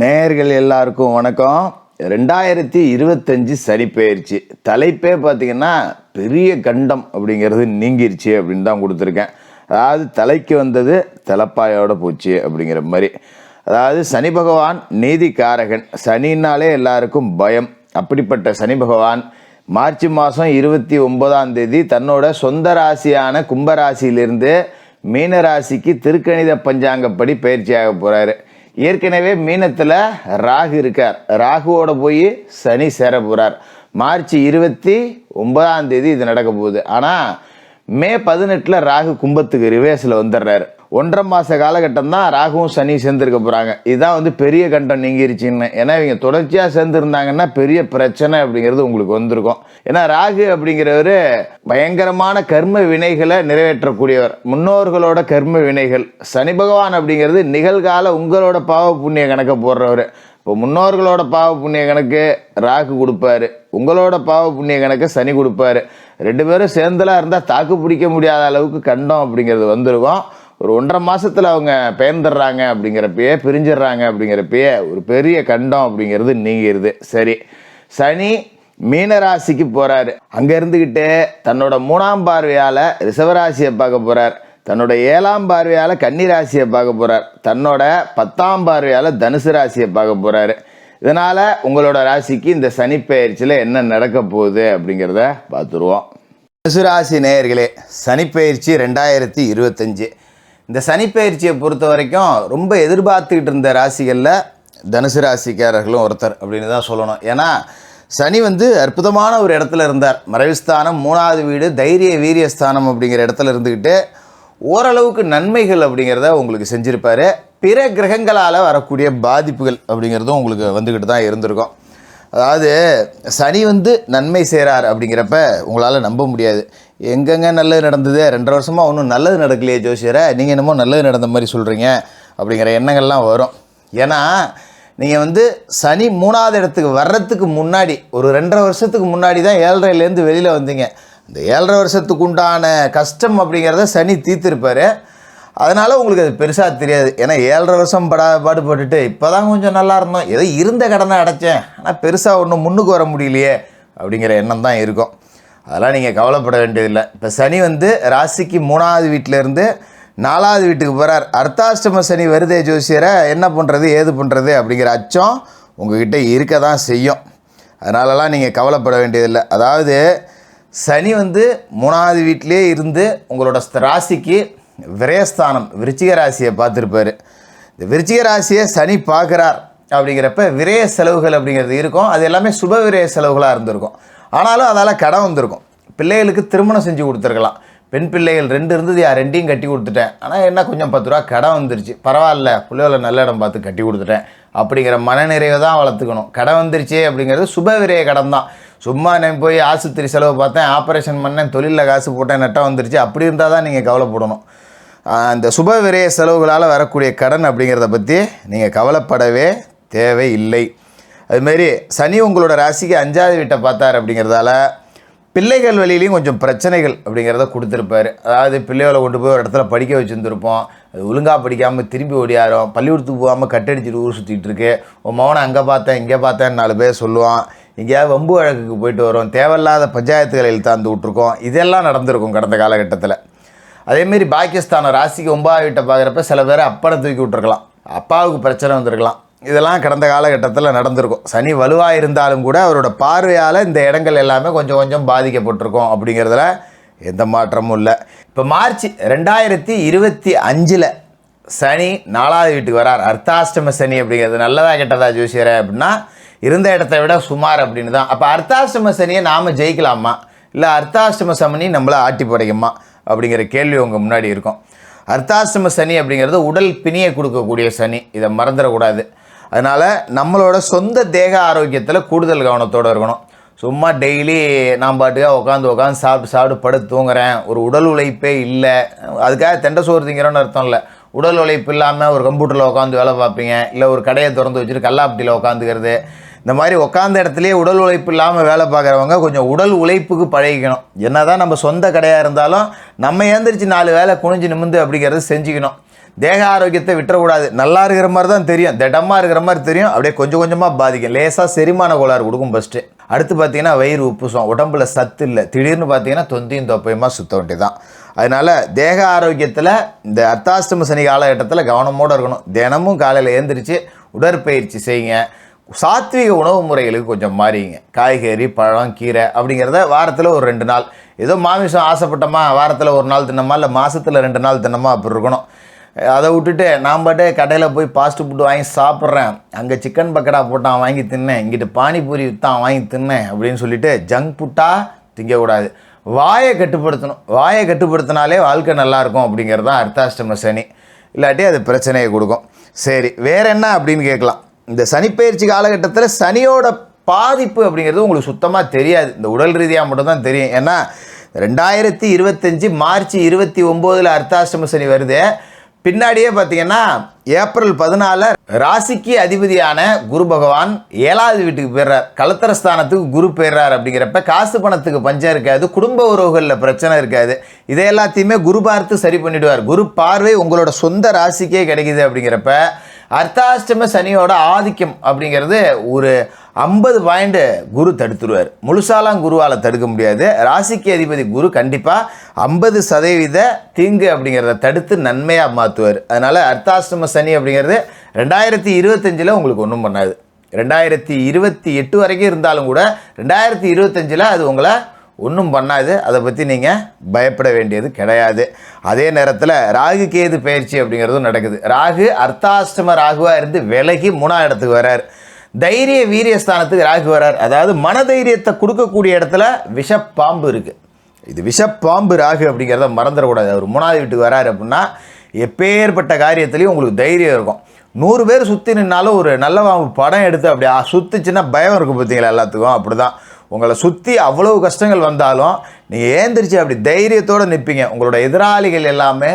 நேயர்கள் எல்லாருக்கும் வணக்கம். ரெண்டாயிரத்தி இருபத்தஞ்சு சனி தலைப்பே பார்த்தீங்கன்னா பெரிய கண்டம் அப்படிங்கிறது நீங்கிருச்சு அப்படின்னு தான் கொடுத்துருக்கேன். அதாவது தலைக்கு வந்தது தலைப்பாயோட போச்சு அப்படிங்கிற மாதிரி. அதாவது சனி பகவான் நீதிக்காரகன். சனின்னாலே எல்லாருக்கும் பயம். அப்படிப்பட்ட சனி பகவான் மார்ச் மாதம் இருபத்தி ஒன்பதாம் தேதி தன்னோட சொந்த ராசியான கும்பராசியிலிருந்து மீனராசிக்கு திருக்கணித பஞ்சாங்கப்படி பயிற்சியாக போகிறாரு ஏற்கனவே மீனத்தில் ராகு இருக்கார். ராகுவோட போய் சனி சேர போகிறார் மார்ச் இருபத்தி ஒன்பதாம் தேதி இது நடக்க போகுது. ஆனால் மே பதினெட்டில் ராகு கும்பத்துக்கு ரிவேஸில் வந்துடுறாரு. ஒன்றரை மாத காலகட்டம் தான் ராகுவும் சனி சேர்ந்துருக்க போகிறாங்க இதுதான் வந்து பெரிய கண்டம் நீங்கிருச்சுன்னு. ஏன்னா இவங்க தொடர்ச்சியாக சேர்ந்துருந்தாங்கன்னா பெரிய பிரச்சனை அப்படிங்கிறது உங்களுக்கு வந்திருக்கும். ஏன்னா ராகு அப்படிங்கிறவர் பயங்கரமான கர்ம வினைகளை நிறைவேற்றக்கூடியவர். முன்னோர்களோட கர்ம வினைகள். சனி பகவான் அப்படிங்கிறது நிகழ்கால உங்களோட பாவ புண்ணிய கணக்கை போடுறவர். இப்போ முன்னோர்களோட பாவ புண்ணிய கணக்கு ராகு கொடுப்பாரு. உங்களோட பாவ புண்ணிய கணக்கு சனி கொடுப்பாரு. ரெண்டு பேரும் சேர்ந்தலாம் இருந்தால் தாக்கு பிடிக்க முடியாத அளவுக்கு கண்டம் அப்படிங்கிறது வந்திருக்கும். ஒரு ஒன்றரை மாதத்தில் அவங்க பெயர்ந்துடுறாங்க அப்படிங்கிறப்பயே பிரிஞ்சிடுறாங்க அப்படிங்கிறப்பயே ஒரு பெரிய கண்டம் அப்படிங்கிறது நீங்கிருது. சரி சனி மீனராசிக்கு போகிறாரு அங்கே இருந்துக்கிட்டு தன்னோட மூணாம் பார்வையால் ரிஷவராசியை பார்க்க போகிறார் தன்னோட ஏழாம் பார்வையால் கன்னி ராசியை பார்க்க போகிறார் தன்னோட பத்தாம் பார்வையால் தனுசு ராசியை பார்க்க போகிறாரு இதனால் உங்களோட ராசிக்கு இந்த சனி பயிற்சியில் என்ன நடக்க போகுது அப்படிங்கிறத பார்த்துருவோம். தனுசு ராசி நேயர்களே சனிப்பயிற்சி ரெண்டாயிரத்தி இருபத்தஞ்சு. இந்த சனிப்பெயர்ச்சியை பொறுத்த வரைக்கும் ரொம்ப எதிர்பார்த்துக்கிட்டு இருந்த ராசிகளில் தனுசு ராசிக்காரர்களும் ஒருத்தர் அப்படின்னு தான் சொல்லணும். ஏன்னா சனி வந்து அற்புதமான ஒரு இடத்துல இருந்தார். மறைவுஸ்தானம் மூணாவது வீடு தைரிய வீரியஸ்தானம் அப்படிங்கிற இடத்துல இருந்துக்கிட்டு ஓரளவுக்கு நன்மைகள் அப்படிங்கிறத உங்களுக்கு செஞ்சுருப்பார். பிற கிரகங்களால் வரக்கூடிய பாதிப்புகள் அப்படிங்கிறதும் உங்களுக்கு வந்துக்கிட்டு தான் இருந்திருக்கும். அதாவது சனி வந்து நன்மை செய்கிறார் அப்படிங்கிறப்ப உங்களால் நம்ப முடியாது. எங்கெங்க நல்லது நடந்தது? ரெண்டரை வருஷமாக ஒன்றும் நல்லது நடக்கலையே ஜோசியரை. நீங்கள் என்னமோ நல்லது நடந்த மாதிரி சொல்கிறீங்க அப்படிங்கிற எண்ணங்கள்லாம் வரும். ஏன்னா நீங்கள் வந்து சனி மூணாவது இடத்துக்கு வர்றதுக்கு முன்னாடி ஒரு ரெண்டரை வருஷத்துக்கு முன்னாடி தான் ஏழரைலேருந்து வெளியில் வந்தீங்க. இந்த ஏழரை வருஷத்துக்கு உண்டான கஷ்டம் அப்படிங்கிறத சனி தீர்த்திருப்பார். அதனால் உங்களுக்கு அது பெருசாக தெரியாது. ஏன்னா ஏழரை வருஷம் படா பாடுபட்டுட்டு இப்போ தான் கொஞ்சம் நல்லா இருந்தோம். ஏதோ இருந்த கடனை அடைச்சேன். ஆனால் பெருசாக ஒன்றும் முன்னுக்கு வர முடியலையே அப்படிங்கிற எண்ணம் தான் இருக்கும். அதெல்லாம் நீங்கள் கவலைப்பட வேண்டியதில்லை. இப்போ சனி வந்து ராசிக்கு மூணாவது வீட்டிலேருந்து நாலாவது வீட்டுக்கு போகிறார் அர்த்தாஷ்டம சனி வருதே ஜோசியரை என்ன பண்ணுறது ஏது பண்ணுறது அப்படிங்கிற அச்சம் உங்ககிட்ட இருக்க தான் செய்யும். அதனாலலாம் நீங்கள் கவலைப்பட வேண்டியதில்லை. அதாவது சனி வந்து மூணாவது வீட்டிலே இருந்து உங்களோட ராசிக்கு விரயஸ்தானம் விருச்சிக ராசியை பார்த்துருப்பாரு. இந்த விருச்சிக ராசியை சனி பார்க்குறார் அப்படிங்கிறப்ப விரய செலவுகள் அப்படிங்கிறது இருக்கும். அது எல்லாமே சுப விரய செலவுகளாக இருந்திருக்கும். ஆனாலும் அதால் கடன் வந்திருக்கும். பிள்ளைகளுக்கு திருமணம் செஞ்சு கொடுத்துருக்கலாம். பெண் பிள்ளைகள் ரெண்டு இருந்தது யார் ரெண்டையும் கட்டி கொடுத்துட்டேன். ஆனால் என்ன கொஞ்சம் பத்து ரூபா கடன் வந்துருச்சு. பரவாயில்ல பிள்ளைகளை நல்ல இடம் பார்த்து கட்டி கொடுத்துட்டேன். அப்படிங்கிற மனநிறைவை தான் வளர்த்துக்கணும். கடன் வந்துருச்சே அப்படிங்கிறது சுபவிரைய கடன் தான். சும்மா நான் போய் ஆஸ்பத்திரி செலவு பார்த்தேன் ஆப்ரேஷன் பண்ணேன் தொழிலில் காசு போட்டேன் நெட்டாக வந்துருச்சு. அப்படி இருந்தால் தான் நீங்கள் கவலைப்படணும். அந்த சுபவிரைய சுப செலவுகளால் வரக்கூடிய கடன் அப்படிங்கிறத பற்றி நீங்கள் கவலைப்படவே தேவையில்லை. அதுமாரி சனி உங்களோட ராசிக்கு அஞ்சாவது வீட்டை பார்த்தார் அப்படிங்கிறதால பிள்ளைகள் வழியிலையும் கொஞ்சம் பிரச்சனைகள் அப்படிங்கிறத கொடுத்துருப்பாரு. அதாவது பிள்ளைகளை கொண்டு போய் ஒரு இடத்துல படிக்க வச்சுருந்துருப்போம். அது ஒழுங்காக படிக்காமல் திரும்பி ஓடியாரும். பள்ளிக்கூடத்துக்கு போகாமல் கட்டடிச்சிட்டு ஊர் சுற்றிட்டு இருக்கு. உன் மவனை அங்கே பார்த்தேன் இங்கே பார்த்தேன் நாலு பேர் சொல்லுவான். எங்கேயாவது வம்பு வழக்குக்கு போயிட்டு வரும். தேவையில்லாத பஞ்சாயத்துகளை இழுத்தாந்து விட்ருக்கோம் இதெல்லாம் நடந்திருக்கும் கடந்த காலகட்டத்தில். அதேமாரி பாகிஸ்தானை ராசிக்கு ஒன்பதாவது வீட்டை பார்க்குறப்ப சில பேர் அப்பனை தூக்கி விட்டுருக்கலாம். அப்பாவுக்கு பிரச்சனை வந்திருக்கலாம். இதெல்லாம் கடந்த காலகட்டத்தில் நடந்திருக்கும். சனி வலுவாக இருந்தாலும் கூட அவரோட பார்வையால் இந்த இடங்கள் எல்லாமே கொஞ்சம் கொஞ்சம் பாதிக்கப்பட்டிருக்கும் அப்படிங்கிறதுல எந்த மாற்றமும் இல்லை. இப்போ மார்ச் ரெண்டாயிரத்தி இருபத்தி அஞ்சில் சனி நாலாவது வீட்டுக்கு வரார். அர்த்தாஷ்டம சனி அப்படிங்கிறது நல்லதாக கெட்டதா ஜோசியர் அப்படின்னா இருந்த இடத்த விட சுமார் அப்படின்னு தான். அப்போ அர்த்தாஷ்டம சனியை நாம் ஜெயிக்கலாமா? இல்லை அர்த்தாஷ்டம சமனி நம்மளை ஆட்டி படைக்குமா அப்படிங்கிற கேள்வி உங்கள் முன்னாடி இருக்கும். அர்த்தாஷ்டம சனி அப்படிங்கிறது உடல் பிணியை கொடுக்கக்கூடிய சனி. இதை மறந்துடக்கூடாது. அதனால் நம்மளோட சொந்த தேக ஆரோக்கியத்தில் கூடுதல் கவனத்தோடு இருக்கணும். சும்மா டெய்லி நான் பாட்டுக்காக உட்காந்து உட்காந்து சாப்பிட்டு சாப்பிட்டு படுத்து தூங்குறேன். ஒரு உடல் உழைப்பே இல்லை. அதுக்காக தெண்டை சோறு திங்கிறோன்னு அர்த்தம் இல்லை. உடல் உழைப்பு இல்லாமல் ஒரு கம்ப்யூட்டரில் உட்காந்து வேலை பார்ப்பீங்க. இல்லை ஒரு கடையை திறந்து வச்சுட்டு கல்லாப்பட்டியில் உட்காந்துக்கிறது இந்த மாதிரி உட்காந்த இடத்துலையே உடல் உழைப்பு இல்லாமல் வேலை பார்க்குறவங்க கொஞ்சம் உடல் உழைப்புக்கு பழகிக்கணும். என்ன தான் நம்ம சொந்த கடையாக இருந்தாலும் நம்ம ஏந்திரிச்சு நாலு வேலை குனிஞ்சு நிமிந்து அப்படிங்கிறது செஞ்சுக்கணும். தேக ஆரோக்கியத்தை விட்டுறக்கூடாது. நல்லா இருக்கிற மாதிரி தான் தெரியும். திடமாக இருக்கிற மாதிரி தெரியும். அப்படியே கொஞ்சம் கொஞ்சமாக பாதிக்கும். லேசாக செரிமான கோளாறு கொடுக்கும் ஃபஸ்ட்டு அடுத்து பார்த்தீங்கன்னா வயிறு உப்புசம் உடம்புல சத்து இல்லை. திடீர்னு பார்த்தீங்கன்னா தொந்தியும் தொப்பையுமா சுத்த வேண்டியதான் அதனால் தேக ஆரோக்கியத்தில் இந்த அர்த்தாஷ்டம சனி காலகட்டத்தில் கவனமோடு இருக்கணும். தினமும் காலையில் எழுந்திரிச்சு உடற்பயிற்சி செய்யுங்க. சாத்விக உணவு முறைகளுக்கு கொஞ்சம் மாறிங்க. காய்கறி பழம் கீரை அப்படிங்கிறத வாரத்தில் ஒரு ரெண்டு நாள். ஏதோ மாமிசம் ஆசைப்பட்டோமா? வாரத்தில் ஒரு நாள் தின்னமா? இல்லை மாதத்தில் ரெண்டு நாள் தின்னமா? அப்படி இருக்கணும். அதை விட்டுட்டு நான் பாட்டே கடையில் போய் ஃபாஸ்ட் ஃபுட்டு வாங்கி சாப்பிட்றேன். அங்கே சிக்கன் பக்கடா போட்டான் வாங்கி தின்னேன். இங்கிட்டு பானிபூரி விற்றான் வாங்கி தின்னேன் அப்படின்னு சொல்லிட்டு ஜங்க் ஃபுட்டாக திங்கக்கூடாது வாயை கட்டுப்படுத்தணும். வாயை கட்டுப்படுத்தினாலே வாழ்க்கை நல்லாயிருக்கும் அப்படிங்கிறது தான் அர்த்தாஷ்டம சனி. இல்லாட்டி அது பிரச்சனையை கொடுக்கும். சரி வேற என்ன அப்படின்னு கேட்கலாம். இந்த சனிப்பயிற்சி காலகட்டத்தில் சனியோட பாதிப்பு அப்படிங்கிறது உங்களுக்கு சுத்தமாக தெரியாது. இந்த உடல் ரீதியாக மட்டும்தான் தெரியும். ஏன்னா ரெண்டாயிரத்தி இருபத்தஞ்சி மார்ச் இருபத்தி ஒம்போதில் அர்த்தாஷ்டம சனி வருது. பின்னாடியே பார்த்தீங்கன்னா ஏப்ரல் பதினால ராசிக்கு அதிபதியான குரு பகவான் ஏழாவது வீட்டுக்கு போயிடுறார். கலத்தரஸ்தானத்துக்கு குரு போயிடுறார் அப்படிங்கிறப்ப காசு பணத்துக்கு பஞ்சம் இருக்காது குடும்ப உறவுகளில் பிரச்சனை இருக்காது. இதை எல்லாத்தையுமே குரு பார்த்து சரி பண்ணிடுவார். குரு பார்வை உங்களோட சொந்த ராசிக்கே கிடைக்குது அப்படிங்கிறப்ப அர்த்தாஷ்டம சனியோட ஆதிக்கம் அப்படிங்கிறது ஒரு ஐம்பது பாயிண்ட் குரு தடுத்துருவார். முழுசாலாம் குருவால் தடுக்க முடியாது. ராசிக்கு அதிபதி குரு கண்டிப்பாக ஐம்பது சதவீத தீங்கு அப்படிங்கிறத தடுத்து நன்மையாக மாற்றுவார் அதனால் அர்த்தாஷ்டம சனி அப்படிங்கிறது ரெண்டாயிரத்தி இருபத்தஞ்சில் உங்களுக்கு ஒன்றும் பண்ணாது. ரெண்டாயிரத்தி இருபத்தி எட்டு வரைக்கும் இருந்தாலும் கூட ரெண்டாயிரத்தி இருபத்தஞ்சில் அது உங்களை ஒன்றும் பண்ணாது. அதை பற்றி நீங்கள் பயப்பட வேண்டியது கிடையாது. அதே நேரத்தில் ராகு கேது பயிற்சி அப்படிங்கிறதும் நடக்குது. ராகு அர்த்தாஷ்டம ராகுவாக இருந்து விலகி மூணா இடத்துக்கு வரார். தைரிய வீரியஸ்தானத்துக்கு ராகு வரார். அதாவது மனதைரியத்தை கொடுக்கக்கூடிய இடத்துல விஷப்பாம்பு இருக்குது இது விஷப்பாம்பு ராகு அப்படிங்கிறத மறந்துடக்கூடாது அவர் மூணாவது வீட்டுக்கு வராரு அப்படின்னா எப்பேற்பட்ட காரியத்துலேயும் உங்களுக்கு தைரியம் இருக்கும். நூறு பேர் சுற்றி நின்னாலும் ஒரு நல்ல வாம்பு படம் எடுத்து அப்படி சுற்றுச்சுன்னா பயம் இருக்கும் பார்த்தீங்களா எல்லாத்துக்கும்? அப்படி தான் உங்களை சுற்றி அவ்வளவு கஷ்டங்கள் வந்தாலும் நீங்கள் ஏந்திரிச்சு அப்படி தைரியத்தோடு நிற்பீங்க உங்களோட எதிராளிகள் எல்லாமே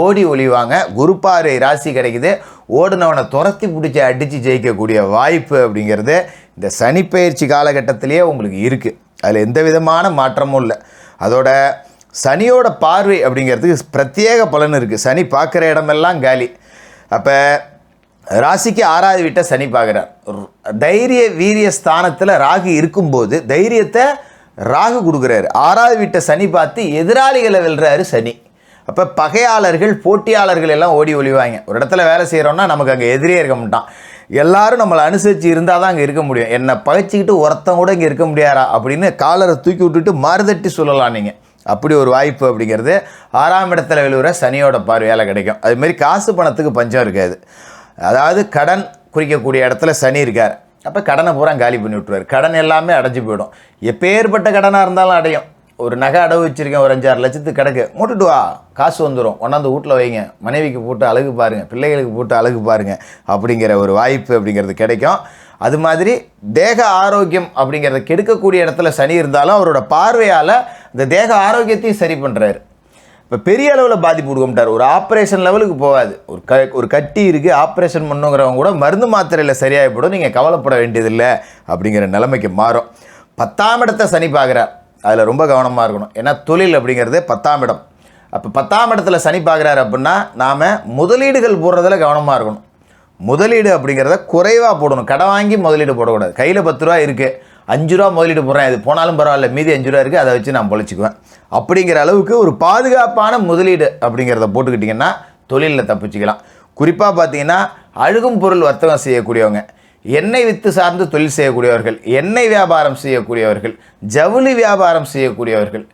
ஓடி ஒழிவாங்க குருப்பாறை ராசி கிடைக்குது. ஓடுனவனை துரத்தி பிடிச்சி அடித்து ஜெயிக்கக்கூடிய வாய்ப்பு அப்படிங்கிறது இந்த சனிப்பயிற்சி காலகட்டத்திலேயே உங்களுக்கு இருக்குது அதில் எந்த விதமான மாற்றமும் இல்லை. அதோட சனியோட பார்வை அப்படிங்கிறதுக்கு பிரத்யேக பலன் இருக்குது சனி பார்க்குற இடமெல்லாம் காலி. அப்போ ராசிக்கு ஆறாவது வீட்டை சனி பார்க்குறார். தைரிய வீரிய ஸ்தானத்தில் ராகு இருக்கும்போது தைரியத்தை ராகு கொடுக்குறாரு. ஆறாவது வீட்டை சனி பார்த்து எதிராளிகளை வெல்றாரு சனி. அப்போ பகையாளர்கள் போட்டியாளர்கள் எல்லாம் ஓடி ஒழிவாங்க ஒரு இடத்துல வேலை செய்கிறோன்னா நமக்கு அங்கே எதிரே இருக்க மாட்டான். எல்லாரும் நம்மளை அனுசரித்து இருந்தால் தான் அங்கே இருக்க முடியும். என்னை பகைச்சிக்கிட்டு ஒருத்தன் கூட இங்கே இருக்க முடியாரா அப்படின்னு காலரை தூக்கி விட்டுட்டு மறுதட்டி சொல்லலாம் நீங்கள் அப்படி ஒரு வாய்ப்பு அப்படிங்கிறது ஆறாம் இடத்துல விழுகிற சனியோட பார்வையால் கிடைக்கும். அதுமாரி காசு பணத்துக்கு பஞ்சம் இருக்காது. அதாவது கடன் குறிக்கக்கூடிய இடத்துல சனி இருக்கார். அப்போ கடனை பூரா காலி பண்ணி விட்டுருவார். கடன் எல்லாமே அடைஞ்சு போயிடும். எப்பேற்பட்ட கடனாக இருந்தாலும் அடையும். ஒரு நகை அடவு வச்சுருக்கேன் ஒரு அஞ்சாறு லட்சத்துக்கு கிடக்கு. மூட்டுட்டு வா. காசு வந்துடும் ஒன்றாந்து வீட்டில் வைங்க. மனைவிக்கு போட்டு அழகு பாருங்கள் பிள்ளைகளுக்கு போட்டு அழகு பாருங்கள் அப்படிங்கிற ஒரு வாய்ப்பு அப்படிங்கிறது கிடைக்கும். அது மாதிரி தேக ஆரோக்கியம் அப்படிங்கிறத கெடுக்கக்கூடிய இடத்துல சனி இருந்தாலும் அவரோட பார்வையால் இந்த தேக ஆரோக்கியத்தையும் சரி பண்ணுறாரு இப்போ பெரிய அளவில் பாதிப்பு கொடுக்க ஒரு ஆப்ரேஷன் லெவலுக்கு போகாது. ஒரு க ஒரு கட்டி இருக்குது ஆப்ரேஷன் பண்ணுங்கிறவங்க கூட மருந்து மாத்திரையில் சரியாகிப்படும் நீங்கள் கவலைப்பட வேண்டியதில்லை அப்படிங்கிற நிலைமைக்கு மாறும். பத்தாம் இடத்த சனி பார்க்குறார். அதில் ரொம்ப கவனமாக இருக்கணும். ஏன்னா தொழில் அப்படிங்கிறது பத்தாம் இடம். அப்போ பத்தாம் இடத்துல சனி பார்க்குறாரு அப்படின்னா நாம் முதலீடுகள் போடுறதில் கவனமாக இருக்கணும். முதலீடு அப்படிங்கிறத குறைவாக போடணும். கடை வாங்கி முதலீடு போடக்கூடாது. கையில் பத்து ரூபா இருக்குது அஞ்சு ரூபா முதலீடு போடுறேன். இது போனாலும் பரவாயில்ல. மீதி அஞ்சு ரூபா இருக்குது அதை வச்சு நான் பொழைச்சிக்குவேன். அப்படிங்கிற அளவுக்கு ஒரு பாதுகாப்பான முதலீடு அப்படிங்கிறத போட்டுக்கிட்டிங்கன்னா தொழிலில் தப்பிச்சிக்கலாம். குறிப்பாக பார்த்தீங்கன்னா அழுகும் பொருள் வர்த்தகம் செய்யக்கூடியவங்க. எண்ணெய் வித்து சார்ந்து தொழில் செய்யக்கூடியவர்கள் எண்ணெய் வியாபாரம் செய்யக்கூடியவர்கள் ஜவுளி வியாபாரம் செய்யக்கூடியவர்கள்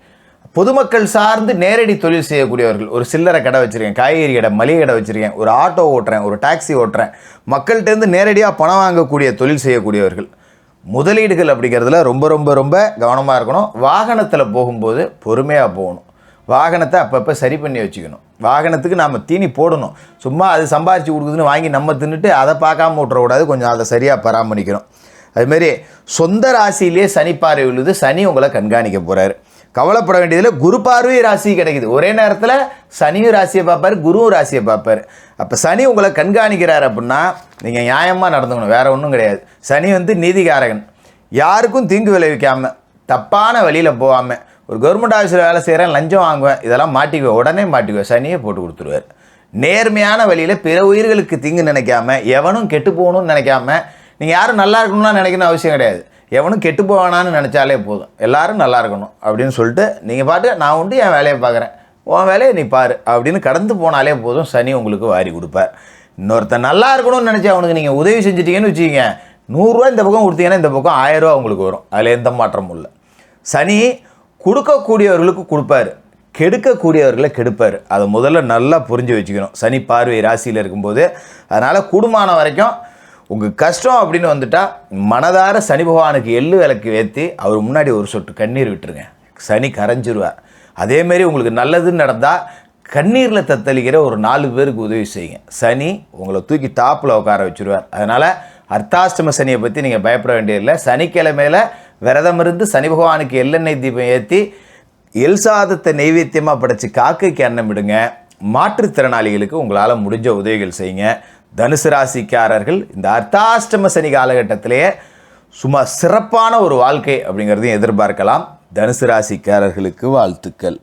பொதுமக்கள் சார்ந்து நேரடி தொழில் செய்யக்கூடியவர்கள் ஒரு சில்லறை கடை வச்சுருக்கேன் காய்கறி கடை மளிகை கடை வச்சுருக்கேன் ஒரு ஆட்டோ ஓட்டுறேன் ஒரு டாக்ஸி ஓட்டுறேன் மக்கள்கிட்டேருந்து நேரடியாக பணம் வாங்கக்கூடிய தொழில் செய்யக்கூடியவர்கள். முதலீடுகள் அப்படிங்கிறதுல ரொம்ப ரொம்ப ரொம்ப கவனமாக இருக்கணும். வாகனத்தில் போகும்போது பொறுமையாக போகணும். வாகனத்தை அப்பப்போ சரி பண்ணி வச்சுக்கணும். வாகனத்துக்கு நாம் தீனி போடணும். சும்மா அது சம்பாரித்து கொடுக்குதுன்னு வாங்கி நம்ம தின்னுட்டு அதை பார்க்காம விட்டுறக்கூடாது கொஞ்சம் அதை சரியாக பராமரிக்கணும். அதுமாரி சொந்த ராசியிலே சனி பார்வை விழுது சனி உங்களை கண்காணிக்க போகிறாரு கவலைப்பட வேண்டியதில் குரு பார்வை ராசி கிடைக்குது. ஒரே நேரத்தில் சனியும் ராசியை பார்ப்பாரு குருவும் ராசியை பார்ப்பாரு. அப்போ சனி உங்களை கண்காணிக்கிறார் அப்படின்னா நீங்கள் நியாயமாக நடந்துக்கணும். வேறு ஒன்றும் கிடையாது. சனி வந்து நீதிகாரகன். யாருக்கும் தீங்கு விளைவிக்காமல் தப்பான வழியில் போகாமல் ஒரு கவர்மெண்ட் ஆஃபீஸில் வேலை செய்கிறேன் லஞ்சம் வாங்குவேன் இதெல்லாம் மாட்டிக்குவேன் உடனே மாட்டிக்குவேன் சனியே போட்டு கொடுத்துருவார். நேர்மையான வழியில் பிற உயிர்களுக்கு தீங்கு நினைக்காம எவனும் கெட்டு போகணும்னு நினைக்காம நீங்கள் யாரும் நல்லா இருக்கணும்லாம் நினைக்கணும் அவசியம் கிடையாது. எவனும் கெட்டு போவானான்னு நினச்சாலே போதும். எல்லோரும் நல்லா இருக்கணும் அப்படின்னு சொல்லிட்டு நீங்கள் பாட்டு நான் உண்டு என் வேலையை பார்க்குறேன் உன் வேலையை நீ பாரு அப்படின்னு கடந்து போனாலே போதும் சனி உங்களுக்கு வாரி கொடுப்பார். இன்னொருத்தன் நல்லா இருக்கணும்னு நினச்சி அவனுக்கு நீங்கள் உதவி செஞ்சிட்டீங்கன்னு வச்சுக்கிங்க. நூறுரூவா இந்த பக்கம் கொடுத்தீங்கன்னா இந்த பக்கம் ஆயிரரூவா உங்களுக்கு வரும். அதில் எந்த மாற்றமும் இல்லை. சனி கொடுக்கக்கூடியவர்களுக்கு கொடுப்பாரு. கெடுக்கக்கூடியவர்களை கெடுப்பார். அதை முதல்ல நல்லா புரிஞ்சு வச்சுக்கணும். சனி பார்வை ராசியில் இருக்கும்போது. அதனால் கூடுமான வரைக்கும் உங்கள் கஷ்டம் அப்படின்னு வந்துட்டால் மனதார சனி பகவானுக்கு எள்ளு விளக்கு ஏற்றி அவர் முன்னாடி ஒரு சொட்டு கண்ணீர் விட்டுருங்க. சனி கரைஞ்சிருவார். அதேமாரி உங்களுக்கு நல்லதுன்னு நடந்தால் கண்ணீரில் தத்தளிக்கிற ஒரு நாலு பேருக்கு உதவி செய்யுங்க. சனி உங்களை தூக்கி டாப்பில் உட்கார வச்சுருவார். அதனால் அர்த்தாஷ்டம சனியை பற்றி நீங்கள் பயப்பட வேண்டியதில்லை. சனிக்கிழமையில் விரதம் இருந்து சனி பகவானுக்கு எள்ளெண்ணெய் தீபம் ஏற்றி எல் சாதத்தை நெய்வேத்தியமாக படைச்சி காக்கைக்கு எண்ணம் விடுங்க மாற்றுத்திறனாளிகளுக்கு உங்களால் முடிஞ்ச உதவிகள் செய்யுங்க. தனுசு ராசிக்காரர்கள் இந்த அர்த்தாஷ்டம சனி காலகட்டத்திலேயே சும்மா சிறப்பான ஒரு வாழ்க்கை அப்படிங்கிறதையும் எதிர்பார்க்கலாம். தனுசு ராசிக்காரர்களுக்கு வாழ்த்துக்கள்.